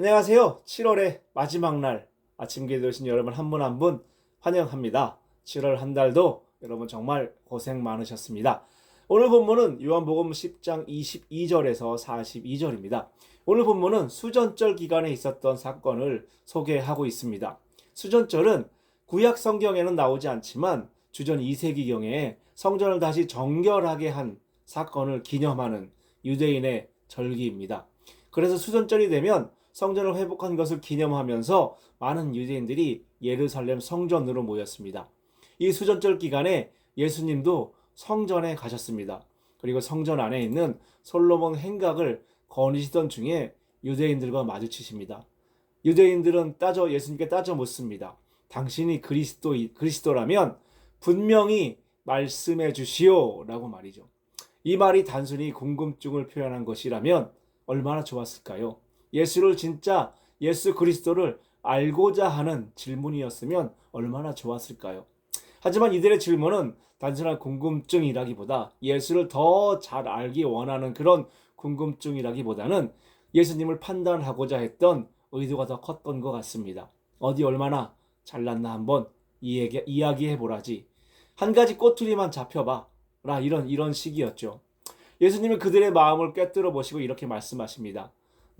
안녕하세요. 7월의 마지막 날 아침 기도에 오신 여러분 한 분 한 분 환영합니다. 7월 한 달도 여러분 정말 고생 많으셨습니다. 오늘 본문은 요한복음 10장 22절에서 42절입니다. 오늘 본문은 수전절 기간에 있었던 사건을 소개하고 있습니다. 수전절은 구약 성경에는 나오지 않지만 주전 2세기경에 성전을 다시 정결하게 한 사건을 기념하는 유대인의 절기입니다. 그래서 수전절이 되면 성전을 회복한 것을 기념하면서 많은 유대인들이 예루살렘 성전으로 모였습니다. 이 수전절 기간에 예수님도 성전에 가셨습니다. 그리고 성전 안에 있는 솔로몬 행각을 거니시던 중에 유대인들과 마주치십니다. 유대인들은 따져 예수님께 따져 묻습니다. 당신이 그리스도 그리스도라면 분명히 말씀해 주시오라고 말이죠. 이 말이 단순히 궁금증을 표현한 것이라면 얼마나 좋았을까요? 예수를 진짜 예수 그리스도를 알고자 하는 질문이었으면 얼마나 좋았을까요? 하지만 이들의 질문은 단순한 궁금증이라기보다 예수를 더 잘 알기 원하는 그런 궁금증이라기보다는 예수님을 판단하고자 했던 의도가 더 컸던 것 같습니다. 어디 얼마나 잘났나 한번 이야기, 이야기해 보라지. 한 가지 꼬투리만 잡혀봐. 라 이런 이런 식이었죠. 예수님은 그들의 마음을 꿰뚫어 보시고 이렇게 말씀하십니다.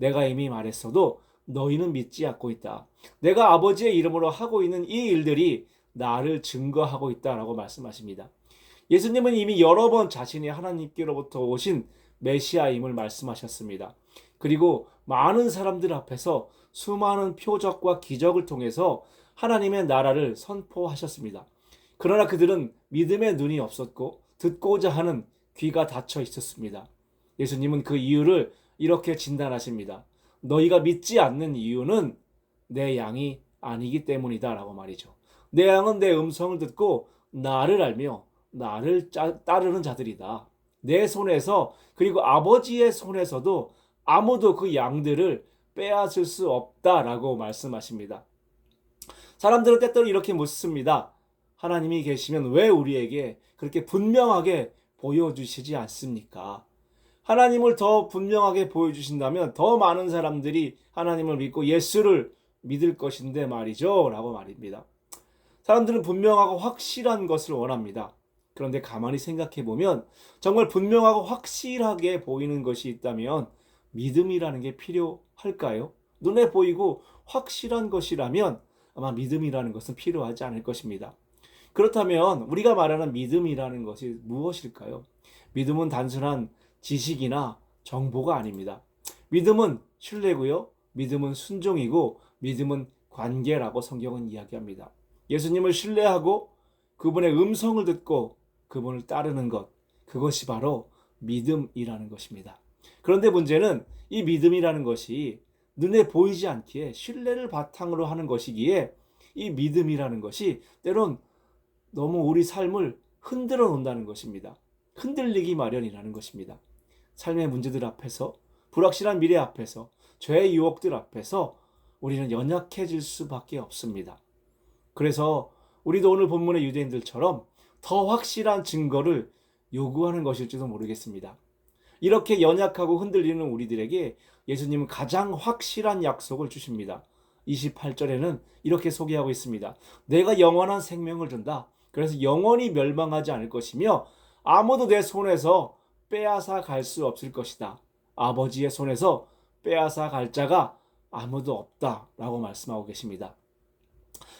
내가 이미 말했어도 너희는 믿지 않고 있다. 내가 아버지의 이름으로 하고 있는 이 일들이 나를 증거하고 있다라고 말씀하십니다. 예수님은 이미 여러 번 자신이 하나님께로부터 오신 메시아임을 말씀하셨습니다. 그리고 많은 사람들 앞에서 수많은 표적과 기적을 통해서 하나님의 나라를 선포하셨습니다. 그러나 그들은 믿음의 눈이 없었고 듣고자 하는 귀가 닫혀 있었습니다. 예수님은 그 이유를 이렇게 진단하십니다. 너희가 믿지 않는 이유는 내 양이 아니기 때문이다 라고 말이죠. 내 양은 내 음성을 듣고 나를 알며 나를 따르는 자들이다. 내 손에서 그리고 아버지의 손에서도 아무도 그 양들을 빼앗을 수 없다라고 말씀하십니다. 사람들은 때때로 이렇게 묻습니다. 하나님이 계시면 왜 우리에게 그렇게 분명하게 보여주시지 않습니까? 하나님을 더 분명하게 보여주신다면 더 많은 사람들이 하나님을 믿고 예수를 믿을 것인데 말이죠. 라고 말입니다. 사람들은 분명하고 확실한 것을 원합니다. 그런데 가만히 생각해 보면 정말 분명하고 확실하게 보이는 것이 있다면 믿음이라는 게 필요할까요? 눈에 보이고 확실한 것이라면 아마 믿음이라는 것은 필요하지 않을 것입니다. 그렇다면 우리가 말하는 믿음이라는 것이 무엇일까요? 믿음은 단순한 지식이나 정보가 아닙니다. 믿음은 신뢰고요. 믿음은 순종이고 믿음은 관계라고 성경은 이야기합니다. 예수님을 신뢰하고 그분의 음성을 듣고 그분을 따르는 것 그것이 바로 믿음이라는 것입니다. 그런데 문제는 이 믿음이라는 것이 눈에 보이지 않기에 신뢰를 바탕으로 하는 것이기에 이 믿음이라는 것이 때론 너무 우리 삶을 흔들어 놓는다는 것입니다. 흔들리기 마련이라는 것입니다. 삶의 문제들 앞에서 불확실한 미래 앞에서 죄의 유혹들 앞에서 우리는 연약해질 수밖에 없습니다. 그래서 우리도 오늘 본문의 유대인들처럼 더 확실한 증거를 요구하는 것일지도 모르겠습니다. 이렇게 연약하고 흔들리는 우리들에게 예수님은 가장 확실한 약속을 주십니다. 28절에는 이렇게 소개하고 있습니다. 내가 영원한 생명을 준다. 그래서 영원히 멸망하지 않을 것이며 아무도 내 손에서 빼앗아 갈 수 없을 것이다. 아버지의 손에서 빼앗아 갈 자가 아무도 없다 라고 말씀하고 계십니다.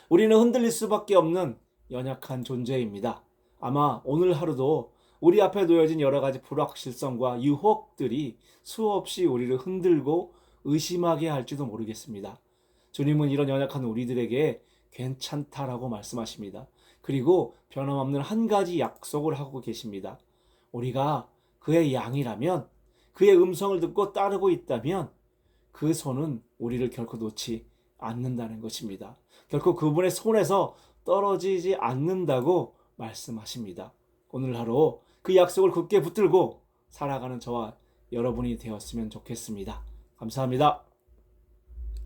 우리는 흔들릴 수밖에 없는 연약한 존재입니다. 아마 오늘 하루도 우리 앞에 놓여진 여러 가지 불확실성과 유혹들이 수없이 우리를 흔들고 의심하게 할지도 모르겠습니다. 주님은 이런 연약한 우리들에게 괜찮다라고 말씀하십니다. 그리고 변함없는 한 가지 약속을 하고 계십니다. 우리가 그의 양이라면 그의 음성을 듣고 따르고 있다면 그 손은 우리를 결코 놓지 않는다는 것입니다. 결코 그분의 손에서 떨어지지 않는다고 말씀하십니다. 오늘 하루 그 약속을 굳게 붙들고 살아가는 저와 여러분이 되었으면 좋겠습니다. 감사합니다.